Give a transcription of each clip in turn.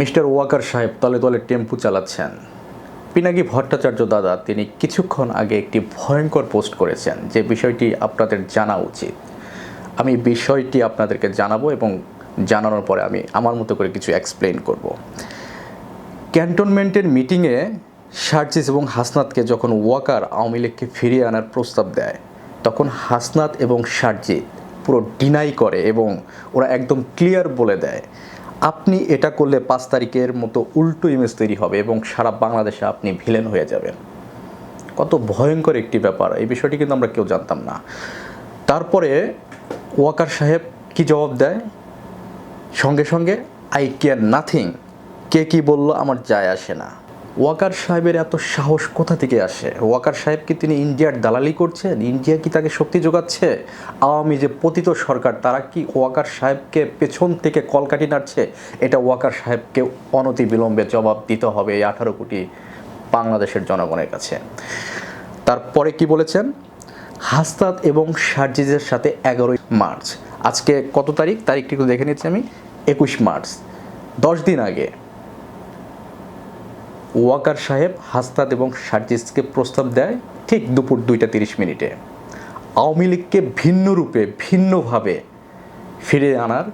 Mister Waker সাহেব তলে তলে টেম্পু চালাচ্ছেন। পিনাকি ভট্টাচার্য দাদা তিনি কিছুক্ষণ আগে একটি ভয়ঙ্কর পোস্ট করেছেন যে বিষয়টি আপনাদের জানা উচিত। আমি বিষয়টি আপনাদেরকে জানাব এবং জানানোর পরে আমি আমার মতো করে কিছু এক্সপ্লেন করব। ক্যান্টনমেন্টের মিটিংয়ে সার্জিস এবং হাসনাতকে যখন ওয়াকার আওয়ামী লীগকে ফিরিয়ে আনার প্রস্তাব দেয়, তখন হাসনাত এবং সার্জিত পুরো ডিনাই করে এবং ওরা একদম ক্লিয়ার বলে দেয় আপনি এটা করলে পাঁচ তারিখের মতো উল্টো ইমেজ তৈরি হবে এবং সারা বাংলাদেশে আপনি ভিলেন হয়ে যাবেন। কত ভয়ঙ্কর একটি ব্যাপার, এই বিষয়টি কিন্তু আমরা কেউ জানতাম না। তারপরে ওয়াকার সাহেব কি জবাব দেয়? সঙ্গে সঙ্গে আই কেয়ার নাথিং কে কি বলল আমার যায় আসে না। ওয়াকার সাহেবের এত সাহস কোথা থেকে আসে? ওয়াকার সাহেব কি তিনি ইন্ডিয়ার দালালি করছেন? ইন্ডিয়া কি তাকে শক্তি যোগাচ্ছে? আওয়ামী যে পতিত সরকার, তারা কি ওয়াকার সাহেবকে পেছন থেকে কলকাটি নাড়ছে? এটা ওয়াকার সাহেবকে অনতি বিলম্বে জবাব দিতে হবে এই আঠারো কোটি বাংলাদেশের জনগণের কাছে। তারপরে কি বলেছেন? হাস্তাদ এবং সার্জিজের সাথে এগারোই মার্চ। আজকে কত তারিখ? তারিখটি একটু দেখে নিচ্ছি আমি। একুশ মার্চ, দশ দিন আগে। ওয়াকার সাহেব হাস্তাদ এবং সার্জিসকে প্রস্তাব দেয় ঠিক দুপুর দুইটা তিরিশ মিনিটে। আওয়ামী লীগকে ভিন্ন রূপে, ভিন্নভাবে ফিরে আনার,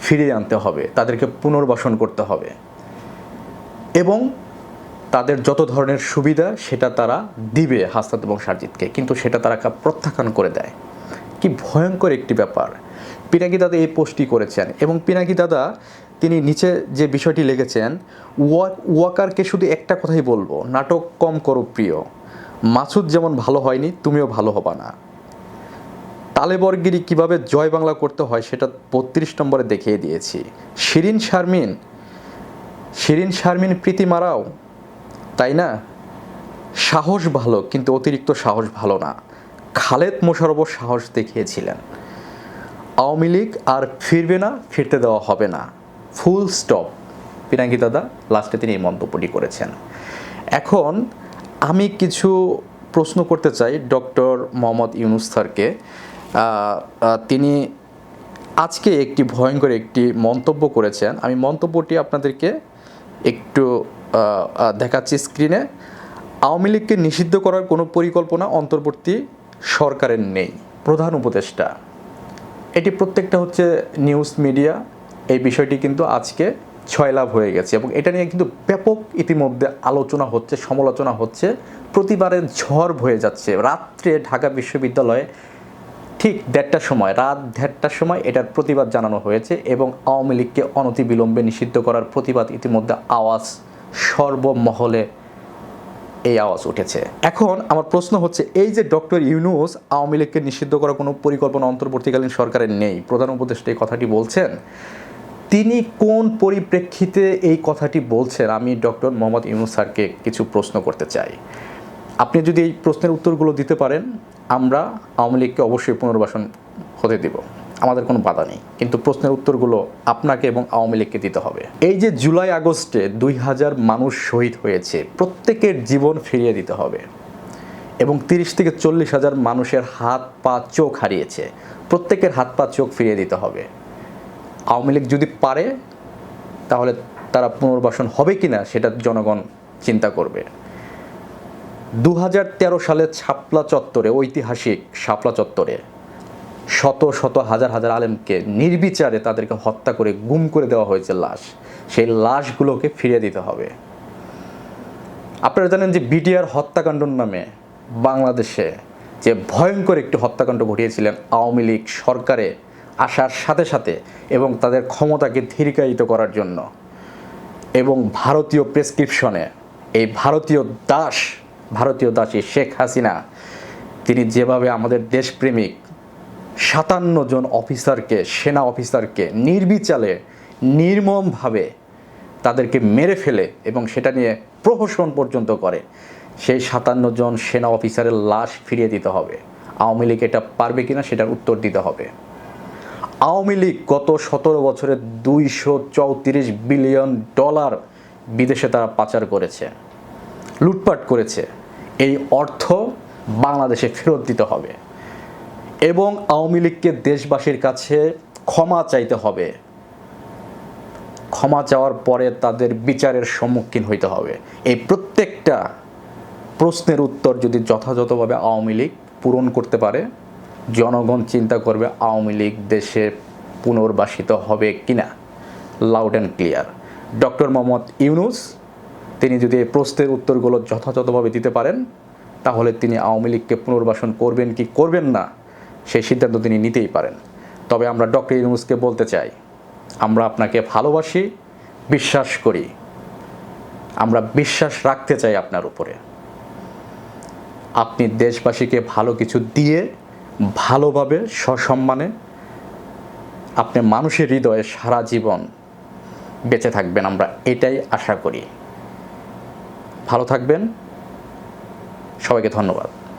ফিরিয়ে আনতে হবে, তাদেরকে পুনর্বাসন করতে হবে। এবং তাদের যত ধরনের সুবিধা সেটা তারা দিবে হাস্তাদ এবং সারজিৎকে কিন্তু সেটা তারা প্রত্যাখ্যান করে দেয়। কি ভয়ঙ্কর একটি ব্যাপার। পিনাকি দাদা এই পোস্টটি করেছেন এবং পিনাকি দাদা তিনি নিচে যে বিষয়টি লিখেছেন, ওয়া ওয়াকারকে শুধু একটা কথাই বলব, নাটক কম করো প্রিয়। মাসুদ যেমন ভালো হয়নি, তুমিও ভালো হবা না। তালেবরগিরি কীভাবে জয় বাংলা করতে হয় সেটা বত্রিশ নম্বরে দেখিয়ে দিয়েছি। শিরিন শারমিন শিরিন শারমিন প্রীতি মারাও, তাই না? সাহস ভালো, কিন্তু অতিরিক্ত সাহস ভালো না। খালেদ মোশারফও সাহস দেখিয়েছিলেন। আওয়ামী লীগ আর ফিরবে না, ফিরতে দেওয়া হবে না। Full stop. পিনাকি দাদা লাস্টে তিনি এই মন্তব্যটি করেছেন। এখন আমি কিছু প্রশ্ন করতে চাই ডক্টর মোহাম্মদ ইউনুস স্যারকে। তিনি আজকে একটি ভয়ঙ্কর একটি মন্তব্য করেছেন। আমি মন্তব্যটি আপনাদেরকে একটু দেখাচ্ছি স্ক্রিনে আওয়ামী লীগকে নিষিদ্ধ করার কোনো পরিকল্পনা অন্তর্বর্তী সরকারের নেই। প্রধান উপদেষ্টা। এটি প্রত্যেকটা হচ্ছে নিউজ মিডিয়া এই বিষয়টি কিন্তু আজকে ছয় লাভ হয়ে গেছে এবং এটা নিয়ে কিন্তু ব্যাপক ইতিমধ্যে আলোচনা হচ্ছে, সমালোচনা হচ্ছে। প্রতিবারে ঝড় বয়ে যাচ্ছে। রাত্রে ঢাকা বিশ্ববিদ্যালয়ে ঠিক দেড়টার সময়, রাত দেড়টার সময় এটার প্রতিবাদ জানানো হয়েছে এবং আওয়ামী লীগকে অনতিবিলম্বে নিষিদ্ধ করার প্রতিবাদ ইতিমধ্যে আওয়াজ, সর্বমহলে এই আওয়াজ উঠেছে। এখন আমার প্রশ্ন হচ্ছে, এই যে ডক্টর ইউনুস আওয়ামী লীগকে নিষিদ্ধ করার কোনো পরিকল্পনা অন্তর্বর্তীকালীন সরকারের নেই, প্রধান উপদেষ্টা এই কথাটি বলছেন তিনি কোন পরিপ্রেক্ষিতে এই কথাটি বলছেন? আমি ডক্টর মোহাম্মদ ইউনুস স্যারকে কিছু প্রশ্ন করতে চাই। আপনি যদি এই প্রশ্নের উত্তরগুলো দিতে পারেন, আমরা আওয়ামী লীগকে অবশ্যই পুনর্বাসন হতে দিব। আমাদের কোনো বাধা নেই। কিন্তু প্রশ্নের উত্তরগুলো আপনাকে এবং আওয়ামী লীগকে দিতে হবে। এই যে জুলাই আগস্টে দুই হাজার মানুষ শহীদ হয়েছে, প্রত্যেকের জীবন ফিরিয়ে দিতে হবে এবং তিরিশ থেকে চল্লিশ হাজার মানুষের হাত পা চোখ হারিয়েছে। প্রত্যেকের হাত পা চোখ ফিরিয়ে দিতে হবে। আওয়ামী লীগ যদি পারে, তাহলে তারা পুনর্বাসন হবে কি না সেটা জনগণ চিন্তা করবে। দু হাজার তেরো সালে ছাপলা চত্বরে, ঐতিহাসিক শাপলা চত্বরে শত শত হাজার হাজার আলেমকে নির্বিচারে তাদেরকে হত্যা করে গুম করে দেওয়া হয়েছে লাশ। সেই লাশগুলোকে ফিরিয়ে দিতে হবে। আপনারা জানেন যে বিটিআর হত্যাকাণ্ডর নামে বাংলাদেশে যে ভয়ঙ্কর একটি হত্যাকাণ্ড ঘটিয়েছিলেন আওয়ামী লীগ সরকারে আসার সাথে সাথে এবং তাদের ক্ষমতাকে ধীরিকায়িত করার জন্য। এবং ভারতীয় প্রেসক্রিপশনে এই ভারতীয় দাস, ভারতীয় দাসী শেখ হাসিনা, তিনি যেভাবে আমাদের দেশপ্রেমিক সাতান্ন জন অফিসারকে, সেনা অফিসারকে নির্বিচালে নির্মমভাবে তাদেরকে মেরে ফেলে এবং সেটা নিয়ে প্রহসন পর্যন্ত করে, সেই সাতান্ন জন সেনা অফিসারের লাশ ফিরিয়ে দিতে হবে। আওয়ামী লীগ এটা পারবে কিনা সেটার উত্তর দিতে হবে। আওয়ামী লীগ গত সতেরো বছরে দুইশো চৌত্রিশ বিলিয়ন ডলার বিদেশে তারা পাচার করেছে, লুটপাট করেছে। এই অর্থ বাংলাদেশে ফেরত দিতে হবে এবং আওয়ামী লীগকে দেশবাসীর কাছে ক্ষমা চাইতে হবে। ক্ষমা চাওয়ার পরে তাদের বিচারের সম্মুখীন হইতে হবে। এই প্রত্যেকটা প্রশ্নের উত্তর যদি যথাযথভাবে আওয়ামী লীগ পূরণ করতে পারে জনগণ চিন্তা করবে আওয়ামী লীগ দেশে পুনর্বাসিত হবে কিনা? Loud and clear doctor Mohammad Yunus, তিনি যদি এই প্রশ্নের উত্তরগুলো যথাযথভাবে দিতে পারেন, তাহলে তিনি আওয়ামী লীগকে পুনর্বাসন করবেন কি করবেন না, সেই সিদ্ধান্ত তিনি নিতেই পারেন। তবে আমরা ডক্টর ইউনুসকে বলতে চাই, আমরা আপনাকে ভালোবাসি, বিশ্বাস করি। আমরা বিশ্বাস রাখতে চাই আপনার উপরে। আপনি দেশবাসীকে ভালো কিছু দিয়ে ভালোভাবে, সসম্মানে আপনি মানুষের হৃদয়ে সারা জীবন বেঁচে থাকবেন। আমরা এটাই আশা করি। ভালো থাকবেন। সবাইকে ধন্যবাদ।